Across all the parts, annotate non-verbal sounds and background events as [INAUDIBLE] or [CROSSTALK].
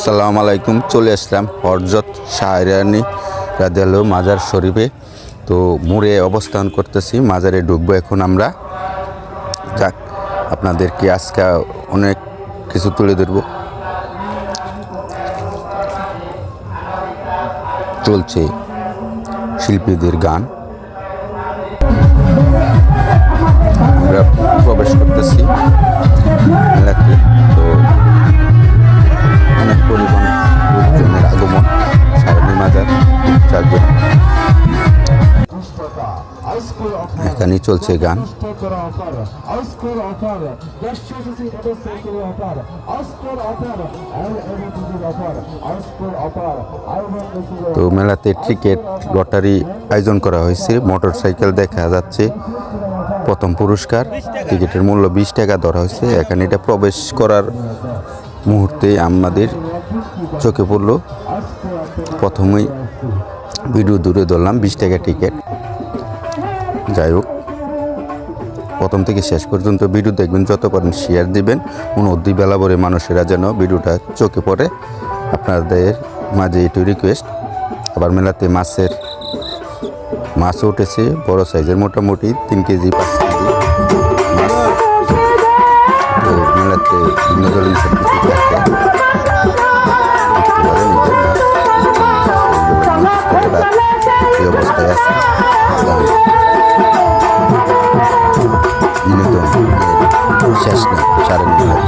আসসালামু আলাইকুম, চলে আসলাম হরজত শাহরানি রাজাল মাজার শরীফে। তো মুড়ে অবস্থান করতেছি, মাজারে ঢুকবো এখন আমরা। যাক, আপনাদেরকে আজকে অনেক কিছু তুলে ধরবো। চলছে শিল্পীদের গান। এখানেই চলছে গান। তো মেলাতে টিকিট, লটারি আয়োজন করা হয়েছে। মোটর সাইকেল দেখা যাচ্ছে। প্রথম পুরস্কার। টিকিটের মূল্য বিশ টাকা ধরা হয়েছে। এখানে এটা প্রবেশ করার মুহূর্তে আমাদের চোখে পড়ল। প্রথমেই ভিডিও দূরে ধরলাম, বিশ টাকা টিকিট। যাই হোক। প্রথম থেকে শেষ পর্যন্ত ভিডিও দেখবেন যত পারেন শেয়ার দিবেন উনদ্দি বেলা ভরে মানুষেরা যেন ভিডিওটা চোখে পড়ে আপনাদের মাঝে এটু রিকোয়েস্ট আবার মেলাতে মাছের মাছও উঠেছে বড় সাইজের মোটামুটি তিন কেজি পাঁচ কেজি মেলাতে বিভিন্ন ধরনের কিছু থাকে অবস্থায় আছে শেষ নেই নয়।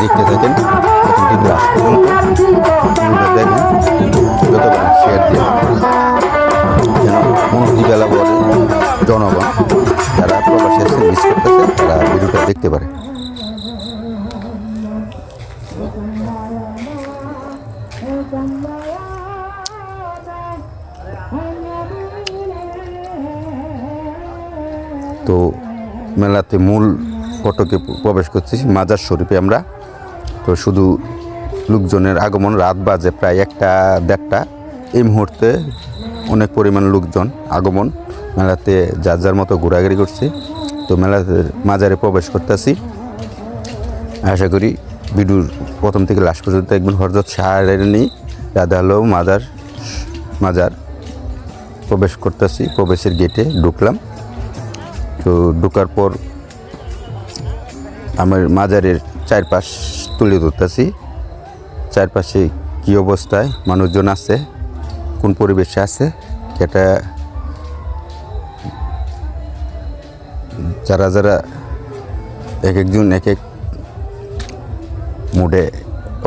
দেখতে থাকেন, এখন পর্যন্ত ভিডিওটা দেখেন শেয়ার দিয়ে যেন মন্ত্রীবেলা বলে জনগণ, যারা প্রবাসী মিস করতেছে, তারা ভিডিওটা দেখতে পারে। তো মেলাতে মূল ফটকে প্রবেশ করতেছি মাজার শরীফে আমরা। তো শুধু লোকজনের আগমন, রাত বাজে প্রায় একটা, দেড়টা। এই মুহূর্তে অনেক পরিমাণ লোকজন আগমন। মেলাতে যার যার মতো ঘোরাঘুরি করছে। তো মেলাতে মাজারে প্রবেশ করতেছি। আশা করি ভিডিওর প্রথম থেকে লাস্ট পর্যন্ত একবার হরজত শাহরানি রাধা হলো মাজার মাজার প্রবেশ করতেছি। প্রবেশের গেটে ঢুকলাম। তো ঢোকার পর আমার মাজারের চারপাশ তুলে ধরতেছি। চারপাশে কী অবস্থায়? মানুষজন আছে, কোন পরিবেশে আছে? এটা যারা যারা এক একজন এক এক মুডে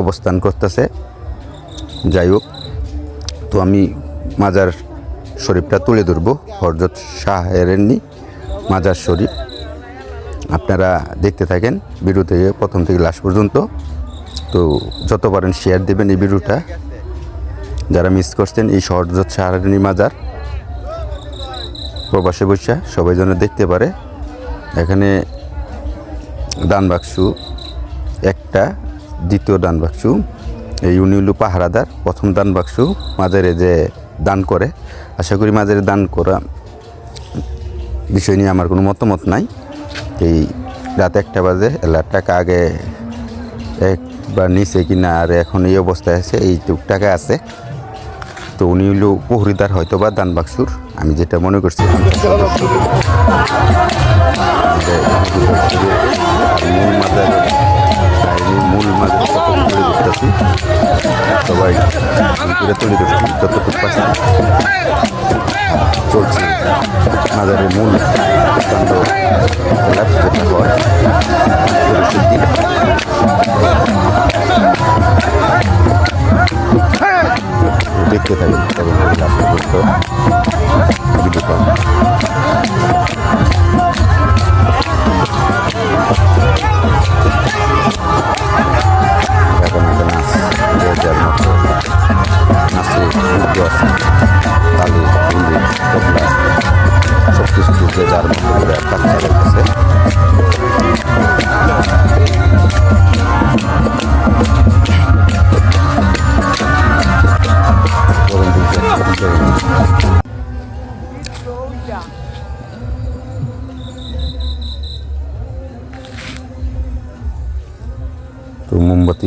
অবস্থান করতেছে, যাই হোক, তো আমি মাজার শরীফটা তুলে ধরবো, হরজত শাহ এরেননি মাজার শরীফ। আপনারা দেখতে থাকেন ভিডিও থেকে, প্রথম থেকে লাস্ট পর্যন্ত। তো যত পারেন শেয়ার দেবেন এই ভিডিওটা, যারা মিস করছেন এই সহজত সাহারানি মাজার, প্রবাসে বসা সবাই যেন দেখতে পারে। এখানে দান বাক্স, একটা দ্বিতীয় দান বাক্স, এই উনি হলো পাহারাদার প্রথম দান বাক্স মাজারে যে দান করে। আশা করি মাজারে দান করা বিষয় নিয়ে আমার কোনো মতামত নাই। এই রাত একটা বাজে এলার টাকা আগে একবার নিচে কিনা আর এখন এই অবস্থায় আছে এই টাকা আছে। তো উনি হলো পহরিদার হয়তো বা দান বাক্সুর আমি যেটা মনে করছি। [LAUGHS] মূল মাজার মূল মাজার কত তুলে ধরতেছি সবাই করে তুলে ধরছি যতটুকু পাচ্ছি চলছে মাজারের মূল কাণ্ড খেলা যেটা হয় পুরুষের দিন দেখতে থাকেন এবং লাস্ট পর্যন্ত ভিডিওটা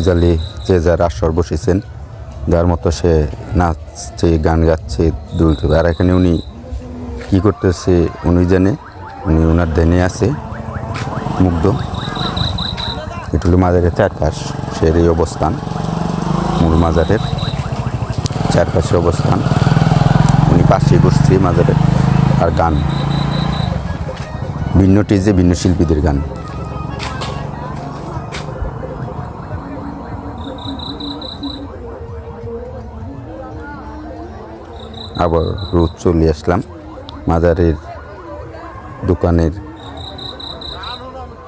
জালি যে যার আসর বসেছেন, যার মতো সে নাচছে, গান গাচ্ছে দুলছে আর এখানে উনি কী করতেছে, উনি জানে, উনি ওনার দেনে আছে, মুগ্ধ। এটা মাজারের চারপাশ সের এই অবস্থান, মূল মাজারের চারপাশে অবস্থান। উনি পাশেই বসছে মাজারের, আর গান। ভিন্নটি যে ভিন্ন শিল্পীদের গান। আবার রোজ চলে আসলাম। মাজারের দোকানের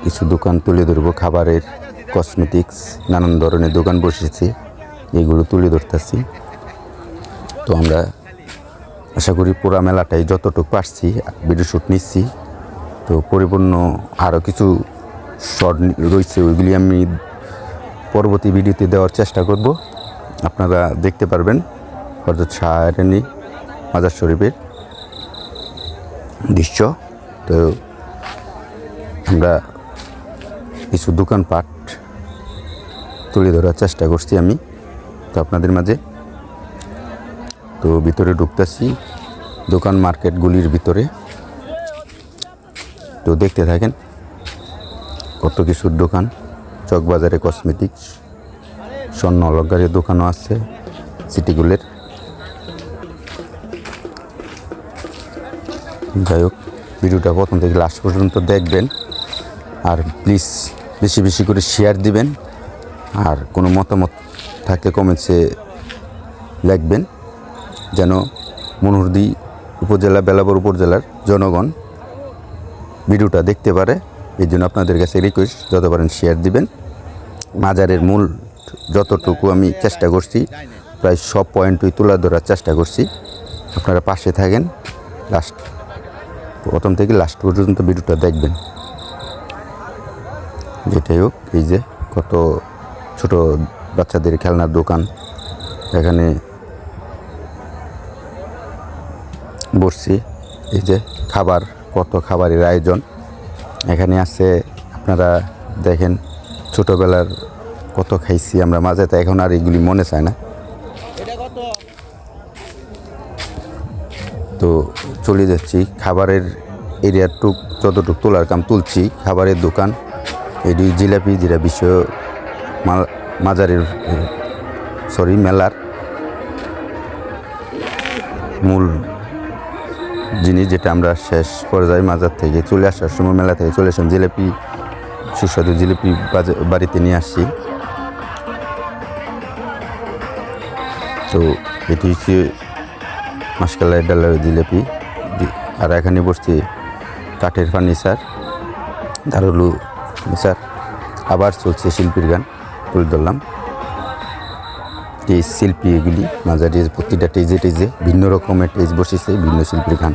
কিছু দোকান তুলে ধরবো, খাবারের কসমেটিক্স নানান ধরনের দোকান বসেছে, এগুলো তুলে ধরতেছি। তো আমরা আশা করি পুরা মেলাটাই যতটুকু পারছি ভিডিও শ্যুট নিচ্ছি। তো পরিপূর্ণ আরও কিছু শর্ট রয়েছে, ওইগুলি আমি পরবর্তী ভিডিওতে দেওয়ার চেষ্টা করব। আপনারা দেখতে পারবেন। হজরত শাহরানি মাজার শরীফের দৃশ্য। তো আমরা কিছু দোকানপাট তুলে ধরার চেষ্টা করছি আমি। তো আপনাদের মাঝে তো ভিতরে ঢুকতেছি দোকান মার্কেটগুলির ভিতরে। তো দেখতে থাকেন কত কিছুর দোকান, চকবাজারে কসমেটিক্স, স্বর্ণ অলঙ্কারের দোকানও আছে সিটিগুলের যাই হোক, ভিডিওটা প্রথম থেকে লাস্ট পর্যন্ত দেখবেন। আর প্লিজ বেশি বেশি করে শেয়ার দিবেন। আর কোনো মতামত থাকলে কমেন্টসে লিখবেন। যেন মনোহরদি উপজেলা, বেলাবর উপজেলার জনগণ ভিডিওটা দেখতে পারে। এই জন্য আপনাদের কাছে রিকোয়েস্ট যত পারেন শেয়ার দিবেন। মাজারের মূল যতটুকু আমি চেষ্টা করছি, প্রায় সব পয়েন্টই তুলে ধরার চেষ্টা করছি। আপনারা পাশে থাকেন। লাস্ট প্রথম থেকে লাস্ট পর্যন্ত ভিডিওটা দেখবেন। যেটাই হোক, এই যে কত ছোট বাচ্চাদের খেলনার দোকান। এখানে বসছি। এই যে খাবার, কত খাবারের আয়োজন। এখানে আছে, আপনারা দেখেন, ছোটোবেলার কত খাইছি আমরা। মাঝে তো এখন আর এগুলি মনে চায় না। তো চলে যাচ্ছি। খাবারের এরিয়ার টুক যতটুক তোলার কাম তুলছি। খাবারের দোকান, এটি জিলাপি, যেটা বিশ্ব মাজারের সরি মেলার মূল জিনিস যেটা আমরা শেষ পর্যায়ে মাজার থেকে চলে আসার সময়, মেলা থেকে চলে আসলাম জিলাপি, সুস্বাদু জিলিপি বাড়িতে নিয়ে আসছি। তো এটি হচ্ছে মাসকালাই ডালের জিলিপি আর এখানে বসছি কাঠের ফার্নিচার, দারুলু ফার্নিচার। আবার চলছে শিল্পীর গান, তুলে ধরলাম। টেজ শিল্পী এগুলি মাঝারি প্রতিটা টেজে টেজে ভিন্ন রকমের টেজ বসেছে, ভিন্ন শিল্পীর গান?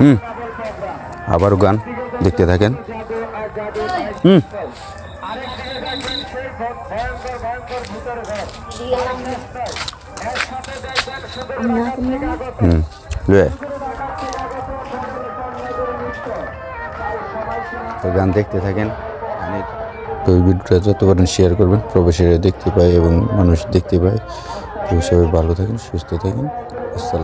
হুম। আবারও গান দেখতে থাকেন। হুম। হুম। তো গান দেখতে থাকেন। গানের তো এই ভিডিওটা যত পারেন শেয়ার করবেন প্রবাসীরা দেখতে পায় এবং মানুষ দেখতে পায়। তো সবাই ভালো থাকেন সুস্থ থাকেন। আসসালাম